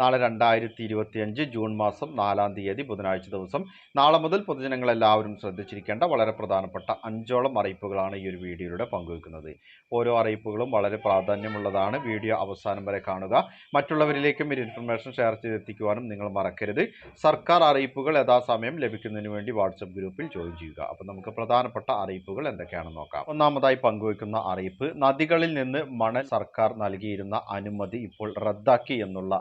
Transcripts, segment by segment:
നാളെ രണ്ടായിരത്തി ഇരുപത്തിയഞ്ച് ജൂൺ മാസം നാലാം തീയതി ബുധനാഴ്ച ദിവസം. നാളെ മുതൽ പൊതുജനങ്ങളെല്ലാവരും ശ്രദ്ധിച്ചിരിക്കേണ്ട വളരെ പ്രധാനപ്പെട്ട അഞ്ചോളം അറിയിപ്പുകളാണ് ഈ ഒരു വീഡിയോയിലൂടെ പങ്കുവെക്കുന്നത് ഓരോ അറിയിപ്പുകളും വളരെ പ്രാധാന്യമുള്ളതാണ്. വീഡിയോ അവസാനം വരെ കാണുക. മറ്റുള്ളവരിലേക്കും ഈ ഇൻഫർമേഷൻ ഷെയർ ചെയ്തെത്തിക്കുവാനും നിങ്ങൾ മറക്കരുത്. സർക്കാർ അറിയിപ്പുകൾ യഥാസമയം ലഭിക്കുന്നതിന് വേണ്ടി വാട്സപ്പ് ഗ്രൂപ്പിൽ ജോയിൻ ചെയ്യുക. അപ്പോൾ നമുക്ക് പ്രധാനപ്പെട്ട അറിയിപ്പുകൾ എന്തൊക്കെയാണെന്ന് നോക്കാം. ഒന്നാമതായി പങ്കുവയ്ക്കുന്ന അറിയിപ്പ്. നദികളിൽ നിന്ന് മണൽ സർക്കാർ നൽകിയിരുന്ന അനുമതി ഇപ്പോൾ റദ്ദാക്കി എന്നുള്ള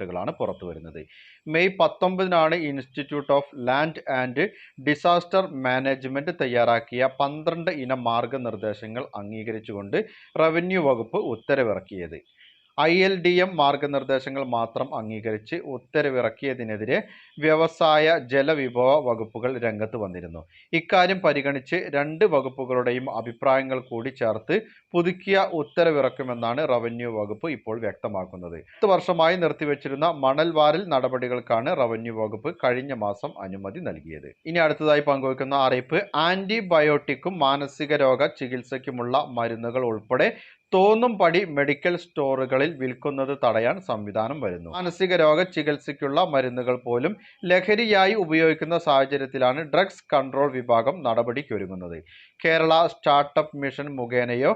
റിപ്പോർട്ടുകളാണ് പുറത്തു വരുന്നത്. May പത്തൊമ്പതിനാണ് institute of land and disaster management തയ്യാറാക്കിയ പന്ത്രണ്ട് ഇനം മാർഗനിർദ്ദേശങ്ങൾ അംഗീകരിച്ചുകൊണ്ട് റവന്യൂ വകുപ്പ് ഉത്തരവിറക്കിയത്. ഐ എൽ ഡി എം മാർഗനിർദ്ദേശങ്ങൾ മാത്രം അംഗീകരിച്ച് ഉത്തരവിറക്കിയതിനെതിരെ വ്യവസായ ജലവിഭവ വകുപ്പുകൾ രംഗത്ത് വന്നിരുന്നു. ഇക്കാര്യം പരിഗണിച്ച് രണ്ട് വകുപ്പുകളുടെയും അഭിപ്രായങ്ങൾ കൂടി ചേർത്ത് പുതുക്കിയ ഉത്തരവിറക്കുമെന്നാണ് റവന്യൂ വകുപ്പ് ഇപ്പോൾ വ്യക്തമാക്കുന്നത്. പത്ത് വർഷമായി നിർത്തിവെച്ചിരുന്ന മണൽ വാരൽ നടപടികൾക്കാണ് റവന്യൂ വകുപ്പ് കഴിഞ്ഞ മാസം അനുമതി നൽകിയത്. ഇനി അടുത്തതായി പങ്കുവയ്ക്കുന്ന അറിയിപ്പ് ആന്റിബയോട്ടിക്കും മാനസിക രോഗ ചികിത്സയ്ക്കുമുള്ള മരുന്നുകൾ ഉൾപ്പെടെ തോന്നും പടി മെഡിക്കൽ സ്റ്റോറുകളിൽ വിൽക്കുന്നത് തടയാൻ സംവിധാനം വരുന്നു. മാനസിക രോഗ ചികിത്സയ്ക്കുള്ള മരുന്നുകൾ പോലും ലഹരിയായി ഉപയോഗിക്കുന്ന സാഹചര്യത്തിലാണ് ഡ്രഗ്സ് കൺട്രോൾ വിഭാഗം നടപടിക്കൊരുങ്ങുന്നത്. കേരള സ്റ്റാർട്ടപ്പ് മിഷൻ മുഖേനയോ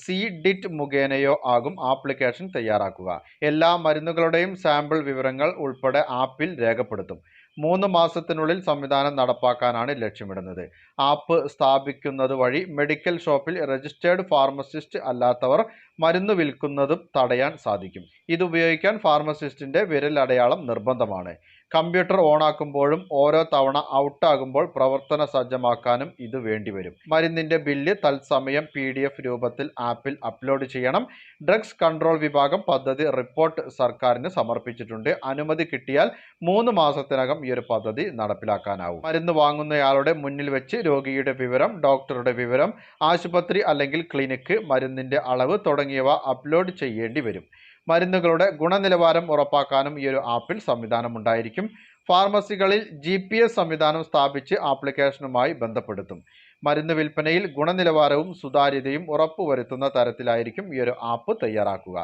സി ഡിറ്റ് മുഖേനയോ ആകും ആപ്ലിക്കേഷൻ തയ്യാറാക്കുക. എല്ലാ മരുന്നുകളുടെയും സാമ്പിൾ വിവരങ്ങൾ ഉൾപ്പെടെ ആപ്പിൽ രേഖപ്പെടുത്തും. മൂന്ന് മാസത്തിനുള്ളിൽ സംവിധാനം നടപ്പാക്കാനാണ് ലക്ഷ്യമിടുന്നത്. ആപ്പ് സ്ഥാപിക്കുന്നത് വഴി മെഡിക്കൽ ഷോപ്പിൽ രജിസ്റ്റേർഡ് ഫാർമസിസ്റ്റ് അല്ലാത്തവർ മരുന്ന് വിൽക്കുന്നതും തടയാൻ സാധിക്കും. ഇത് ഉപയോഗിക്കാൻ ഫാർമസിസ്റ്റിന്റെ വിരൽ അടയാളം നിർബന്ധമാണ്. കമ്പ്യൂട്ടർ ഓണാക്കുമ്പോഴും ഓരോ തവണ ഔട്ടാകുമ്പോൾ പ്രവർത്തന സജ്ജമാക്കാനും ഇത് വേണ്ടിവരും. മരുന്നിന്റെ ബില്ല് തത്സമയം പി രൂപത്തിൽ ആപ്പിൽ അപ്ലോഡ് ചെയ്യണം. ഡ്രഗ്സ് കൺട്രോൾ വിഭാഗം പദ്ധതി റിപ്പോർട്ട് സർക്കാരിന് സമർപ്പിച്ചിട്ടുണ്ട്. അനുമതി കിട്ടിയാൽ മൂന്ന് മാസത്തിനകം ഈ ഒരു പദ്ധതി നടപ്പിലാക്കാനാവും. മരുന്ന് വാങ്ങുന്നയാളുടെ മുന്നിൽ വെച്ച് രോഗിയുടെ വിവരം ഡോക്ടറുടെ വിവരം ആശുപത്രി അല്ലെങ്കിൽ ക്ലിനിക്ക് മരുന്നിന്റെ അളവ് തുടങ്ങിയവ അപ്ലോഡ് ചെയ്യേണ്ടി വരും. മരുന്നുകളുടെ ഗുണനിലവാരം ഉറപ്പാക്കാനും ഈ ഒരു ആപ്പിൽ സംവിധാനം ഉണ്ടായിരിക്കും ഫാർമസികളിൽ ജി പി എസ് സംവിധാനം സ്ഥാപിച്ച് ആപ്ലിക്കേഷനുമായി ബന്ധപ്പെടുത്തും. മരുന്ന് വിൽപ്പനയിൽ ഗുണനിലവാരവും സുതാര്യതയും ഉറപ്പുവരുത്തുന്ന തരത്തിലായിരിക്കും ഈ ഒരു ആപ്പ് തയ്യാറാക്കുക.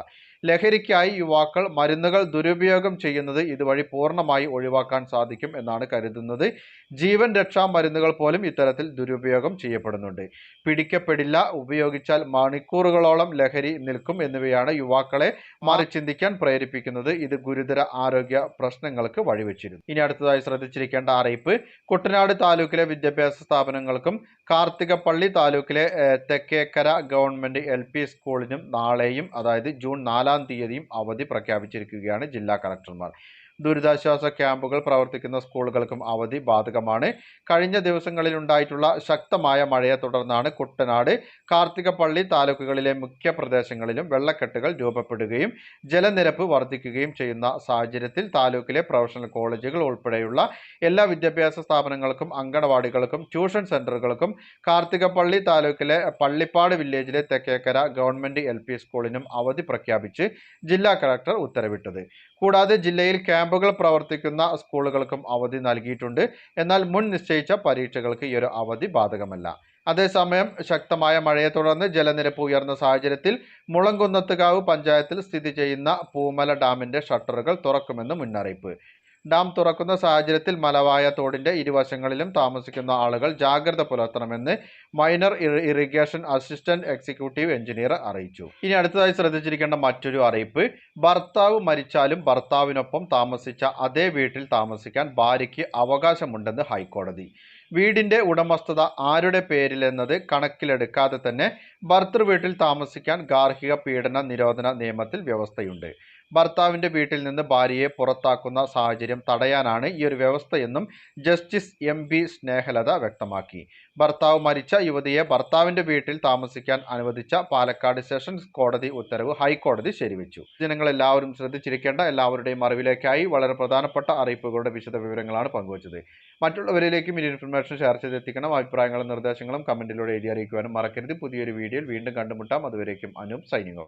ലഹരിക്കായി യുവാക്കൾ മരുന്നുകൾ ദുരുപയോഗം ചെയ്യുന്നത് ഇതുവഴി പൂർണമായി ഒഴിവാക്കാൻ സാധിക്കും എന്നാണ് കരുതുന്നത്. ജീവൻ രക്ഷാ മരുന്നുകൾ പോലും ഇത്തരത്തിൽ ദുരുപയോഗം ചെയ്യപ്പെടുന്നുണ്ട്. പിടിക്കപ്പെടില്ല ഉപയോഗിച്ചാൽ മണിക്കൂറുകളോളം ലഹരി നിൽക്കും എന്നിവയാണ് യുവാക്കളെ മാറി ചിന്തിക്കാൻ പ്രേരിപ്പിക്കുന്നത്. ഇത് ഗുരുതര ആരോഗ്യ പ്രശ്നങ്ങൾക്ക് വഴിവെച്ചിരുന്നു. ഇനി അടുത്തതായി ശ്രദ്ധിച്ചിരിക്കേണ്ട അറിയിപ്പ്. കുട്ടനാട് താലൂക്കിലെ വിദ്യാഭ്യാസ സ്ഥാപനങ്ങൾക്കും കാർത്തികപ്പള്ളി താലൂക്കിലെ തെക്കേക്കര ഗവൺമെന്റ് എൽ സ്കൂളിനും നാളെയും അതായത് ജൂൺ നാലാം തീയതിയും അവധി പ്രഖ്യാപിച്ചിരിക്കുകയാണ് ജില്ലാ കളക്ടർമാർ. ദുരിതാശ്വാസ ക്യാമ്പുകൾ പ്രവർത്തിക്കുന്ന സ്കൂളുകൾക്കും അവധി ബാധകമാണ്. കഴിഞ്ഞ ദിവസങ്ങളിൽ ഉണ്ടായിട്ടുള്ള ശക്തമായ മഴയെ തുടർന്നാണ് കുട്ടനാട് കാർത്തികപ്പള്ളി താലൂക്കുകളിലെ മുഖ്യ പ്രദേശങ്ങളിലും വെള്ളക്കെട്ടുകൾ രൂപപ്പെടുകയും ജലനിരപ്പ് വർദ്ധിക്കുകയും ചെയ്യുന്ന സാഹചര്യത്തിൽ താലൂക്കിലെ പ്രൊഫഷണൽ കോളേജുകൾ ഉൾപ്പെടെയുള്ള എല്ലാ വിദ്യാഭ്യാസ സ്ഥാപനങ്ങൾക്കും അങ്കണവാടികൾക്കും ട്യൂഷൻ സെന്ററുകൾക്കും കാർത്തികപ്പള്ളി താലൂക്കിലെ പള്ളിപ്പാട് വില്ലേജിലെ തെക്കേക്കര ഗവൺമെന്റ് എൽ സ്കൂളിനും അവധി പ്രഖ്യാപിച്ച് ജില്ലാ കളക്ടർ ഉത്തരവിട്ടത്. കൂടാതെ ജില്ലയിൽ ക്യാമ്പുകൾ പ്രവർത്തിക്കുന്ന സ്കൂളുകൾക്കും അവധി നൽകിയിട്ടുണ്ട്. എന്നാൽ മുൻ നിശ്ചയിച്ച പരീക്ഷകൾക്ക് ഈ ഒരു അവധി ബാധകമല്ല. അതേസമയം ശക്തമായ മഴയെ തുടർന്ന് ജലനിരപ്പ് ഉയർന്ന സാഹചര്യത്തിൽ മുളങ്കുന്നത്തുകാവ് പഞ്ചായത്തിൽ സ്ഥിതി ചെയ്യുന്ന പൂമല ഡാമിന്റെ ഷട്ടറുകൾ തുറക്കുമെന്ന് മുന്നറിയിപ്പ്. ഡാം തുറക്കുന്ന സാഹചര്യത്തിൽ മലവായ തോടിന്റെ ഇരുവശങ്ങളിലും താമസിക്കുന്ന ആളുകൾ ജാഗ്രത പുലർത്തണമെന്ന് minor irrigation assistant executive engineer അറിയിച്ചു. ഇനി അടുത്തതായി ശ്രദ്ധിച്ചിരിക്കേണ്ട മറ്റൊരു അറിയിപ്പ് ഭർത്താവ് മരിച്ചാലും ഭർത്താവിനൊപ്പം താമസിച്ച അതേ വീട്ടിൽ താമസിക്കാൻ ഭാര്യയ്ക്ക് അവകാശമുണ്ടെന്ന് ഹൈക്കോടതി. വീടിന്റെ ഉടമസ്ഥത ആരുടെ പേരിലെന്നത് കണക്കിലെടുക്കാതെ തന്നെ ഭർത്തൃ വീട്ടിൽ താമസിക്കാൻ ഗാർഹിക പീഡന നിരോധന നിയമത്തിൽ വ്യവസ്ഥയുണ്ട്. ഭർത്താവിന്റെ വീട്ടിൽ നിന്ന് ഭാര്യയെ പുറത്താക്കുന്ന സാഹചര്യം തടയാനാണ് ഈ ഒരു വ്യവസ്ഥയെന്നും ജസ്റ്റിസ് എം ബി സ്നേഹലത വ്യക്തമാക്കി. ഭർത്താവ് മരിച്ച യുവതിയെ ഭർത്താവിന്റെ വീട്ടിൽ താമസിക്കാൻ അനുവദിച്ച പാലക്കാട് സെഷൻസ് കോടതി ഉത്തരവ് ഹൈക്കോടതി ശരിവെച്ചു. ജനങ്ങൾ എല്ലാവരും ശ്രദ്ധിച്ചിരിക്കേണ്ട എല്ലാവരുടെയും അറിവിലേക്കായി വളരെ പ്രധാനപ്പെട്ട അറിയിപ്പുകളുടെ വിശദ വിവരങ്ങളാണ് പങ്കുവച്ചത്. മറ്റുള്ളവരിലേക്കും ഈ ഇൻഫർമേഷൻ ഷെയർ ചെയ്തെത്തിക്കണം. അഭിപ്രായങ്ങളും നിർദ്ദേശങ്ങളും കമന്റിലൂടെ എഴുതി അറിയിക്കുവാനും മറക്കരുത്. പുതിയൊരു വീഡിയോയിൽ വീണ്ടും കണ്ടുമുട്ടാം. അതുവരേക്കും അനും ഓഫ്